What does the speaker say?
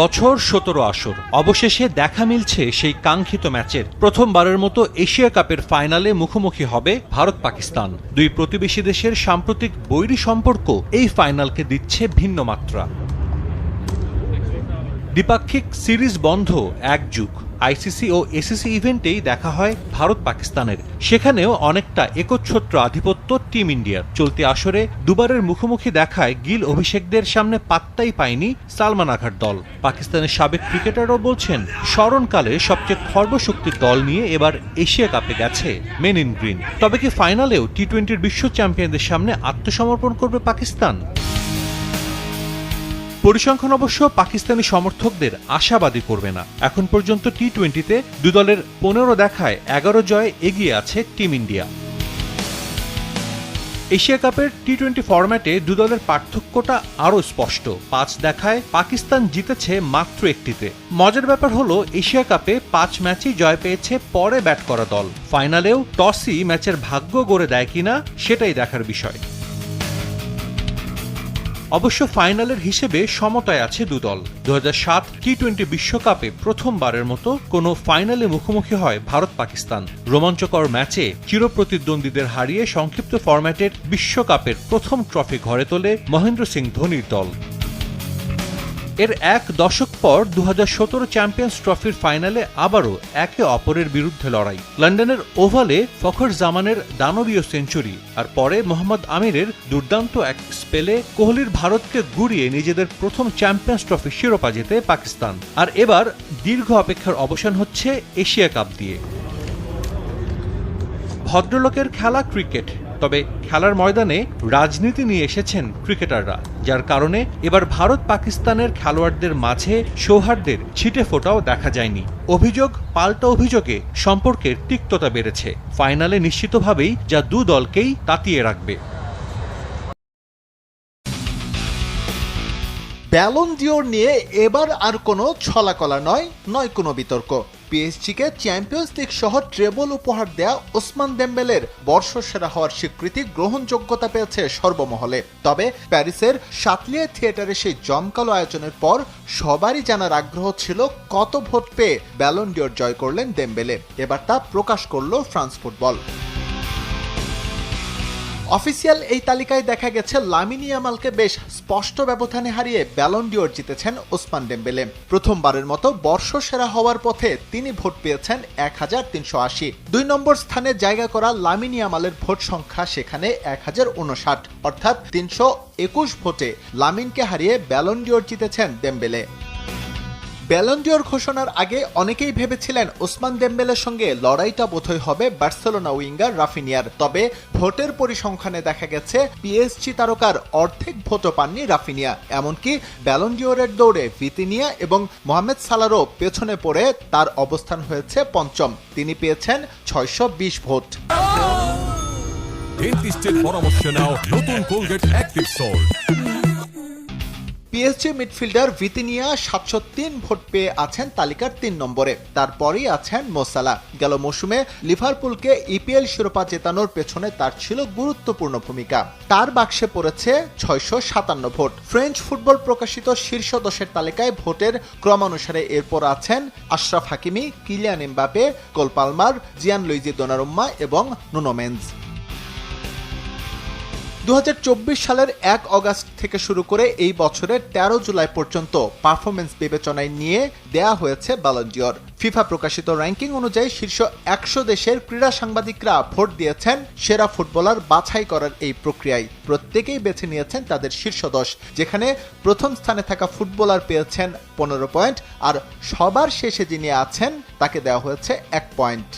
বছর সতেরো আসর। অবশেষে দেখা মিলছে সেই কাঙ্ক্ষিত ম্যাচের। প্রথমবারের মতো এশিয়া কাপের ফাইনালে মুখোমুখি হবে ভারত পাকিস্তান। দুই প্রতিবেশী দেশের সাম্প্রতিক বৈরী সম্পর্ক এই ফাইনালকে দিচ্ছে ভিন্ন মাত্রা। দ্বিপাক্ষিক সিরিজ বন্ধ, এক যুগ। আইসিসি ও এসিসি ইভেন্টেই দেখা হয় ভারত পাকিস্তানের। সেখানেও অনেকটা একচ্ছত্র আধিপত্য টিম ইন্ডিয়ার। চলতি আসরে দুবারের মুখোমুখি দেখায় গিল অভিষেকদের সামনে পাত্তাই পায়নি সালমান আঘার দল। পাকিস্তানের সাবেক ক্রিকেটারও বলছেন, স্মরণকালে সবচেয়ে খর্বশক্তির দল নিয়ে এবার এশিয়া কাপে গেছে মেন ইন গ্রিন। তবে কি ফাইনালেও টি টোয়েন্টির বিশ্ব চ্যাম্পিয়নদের সামনে আত্মসমর্পণ করবে পাকিস্তান? পরিসংখ্যান অবশ্য পাকিস্তানি সমর্থকদের আশাবাদী করবে না। এখন পর্যন্ত টি টোয়েন্টিতে দু দলের পনেরো দেখায় এগারো জয়ে এগিয়ে আছে টিম ইন্ডিয়া। এশিয়া কাপের টি টোয়েন্টি ফরম্যাটে দু দলের পার্থক্যটা আরও স্পষ্ট। পাঁচ দেখায় পাকিস্তান জিতেছে মাত্র একটিতে। মজার ব্যাপার হলো, এশিয়া কাপে পাঁচ ম্যাচই জয় পেয়েছে পরে ব্যাট করা দল। ফাইনালেও টসই ম্যাচের ভাগ্য গড়ে দেয় কিনা, সেটাই দেখার বিষয়। অবশ্য ফাইনালের হিসেবে সমতায় আছে দু দল। দু টি টোয়েন্টি বিশ্বকাপে প্রথমবারের মতো কোনো ফাইনালে মুখোমুখি হয় ভারত পাকিস্তান রোমাঞ্চকর ম্যাচে চিরপ্রতিদ্বন্দ্বীদের হারিয়ে সংক্ষিপ্ত ফরম্যাটের বিশ্বকাপের প্রথম ট্রফি ঘরে তোলে মহেন্দ্র সিং ধোনির দল। এর এক দশক পর দু হাজার সতেরো চ্যাম্পিয়ন্স ট্রফির ফাইনালে আবারও একে অপরের বিরুদ্ধে লড়াই। লন্ডনের ওভালে ফখর জামানের দানবীয় সেঞ্চুরি আর পরে মোহাম্মদ আমিরের দুর্দান্ত এক স্পেলে কোহলির ভারতকে গুড়িয়ে নিজেদের প্রথম চ্যাম্পিয়ন্স ট্রফি শিরোপা জেতে পাকিস্তান। আর এবার দীর্ঘ অপেক্ষার অবসান হচ্ছে এশিয়া কাপ দিয়ে। ভদ্রলোকের খেলা ক্রিকেট। তবে খেলার ময়দানে রাজনীতি নিয়ে এসেছেন ক্রিকেটাররা, যার কারণে এবার ভারত পাকিস্তানের খেলোয়াড়দের মাঝে সৌহার্দ্যের ছিটে ফোটাও দেখা যায়নি। অভিযোগ, পাল্টা অভিযোগে সম্পর্কের তিক্ততা বেড়েছে। ফাইনালে নিশ্চিতভাবেই যা দু দলকেই তাতিয়ে রাখবে। ব্যালন ডিওর নিয়ে এবার আর কোনো ছলাকলা নয় নয় কোনো বিতর্ক। পিএসজিকে চ্যাম্পিয়ন্স লিগ সহ ট্রেবল উপহার দেয়া ওসমান দেম্বেলের বর্ষসেরা হওয়ার স্বীকৃতি গ্রহণযোগ্যতা পেয়েছে সর্বমহলে। তবে প্যারিসের সাতলিয়া থিয়েটারে সেই জমকালো আয়োজনের পর সবারই জানার আগ্রহ ছিল কত ভোট পেয়ে ব্যালন ডিওর জয় করলেন দেম্বেলে। এবার তা প্রকাশ করল ফ্রান্স ফুটবল। অফিসিয়াল এই তালিকায় দেখা গেছে, লামিনী ইয়ামালকে বেশ স্পষ্ট ব্যবধানে হারিয়ে ব্যালন ডিওর জিতেছেন ওসমান ডেম্বেলে। প্রথমবারের মতো বর্ষসেরা হওয়ার পথে তিনি ভোট পেয়েছেন এক হাজার তিনশো আশি। দুই নম্বর স্থানে জায়গা করা লামিনী ইয়ামালের ভোট সংখ্যা সেখানে এক হাজার উনষাট। অর্থাৎ তিনশো একুশ ভোটে লামিনকে হারিয়ে ব্যালন ডিওর জিতেছেন ডেম্বেলে। ব্যালন্ডিওর ঘোষণার আগে অনেকেই ভেবেছিলেন ওসমান দেম্বেলের সঙ্গে লড়াইটা বোধহয় হবে বার্সেলোনা উইঙ্গার রাফিনিয়ার। তবে ভোটের পরিসংখ্যানে দেখা গেছে পিএসজি তারকার অর্ধেক ভোটও পাননি রাফিনিয়া। এমনকি ব্যালন্ডিওরের দৌড়ে ভিতিনিয়া এবং মোহাম্মদ সালারও পেছনে পড়ে তার অবস্থান হয়েছে পঞ্চম। তিনি পেয়েছেন ছয়শো ভোট। ডেন্টিস্টের পরামর্শ নাও নতুন Colgate active salt PSG midfielder Vitinha সাতশো তিন ভোট পেয়ে আছেন তালিকার তিন নম্বরে। তারপরেই আছেন মোসালা। গেল মৌসুমে লিভারপুলকে ইপিএল শিরোপা জেতানোর পেছনে তার ছিল গুরুত্বপূর্ণ ভূমিকা। তার বাক্সে পড়েছে ছয়শো সাতান্ন ভোট। ফ্রেঞ্চ ফুটবল প্রকাশিত শীর্ষ দশের তালিকায় ভোটের ক্রমানুসারে এরপর আছেন Achraf Hakimi, Kylian Mbappe Cole Palmer Gianluigi Donnarumma এবং নুনোমেন্স দু হাজার চব্বিশ সালের এক অগাস্ট থেকে শুরু করে এই বছরের তেরো জুলাই পর্যন্ত পারফরমেন্স বিবেচনায় নিয়ে দেয়া হয়েছে ব্যালন্ডিয়র ফিফা প্রকাশিত র্যাঙ্কিং অনুযায়ী শীর্ষ একশো দেশের ক্রীড়া সাংবাদিকরা ভোট দিয়েছেন সেরা ফুটবলার বাছাই করার এই প্রক্রিয়ায়। প্রত্যেকেই বেছে নিয়েছেন তাদের শীর্ষ দশ যেখানে প্রথম স্থানে থাকা ফুটবলার পেয়েছেন পনেরো পয়েন্ট আর সবার শেষে যিনি আছেন তাকে দেওয়া হয়েছে এক পয়েন্ট।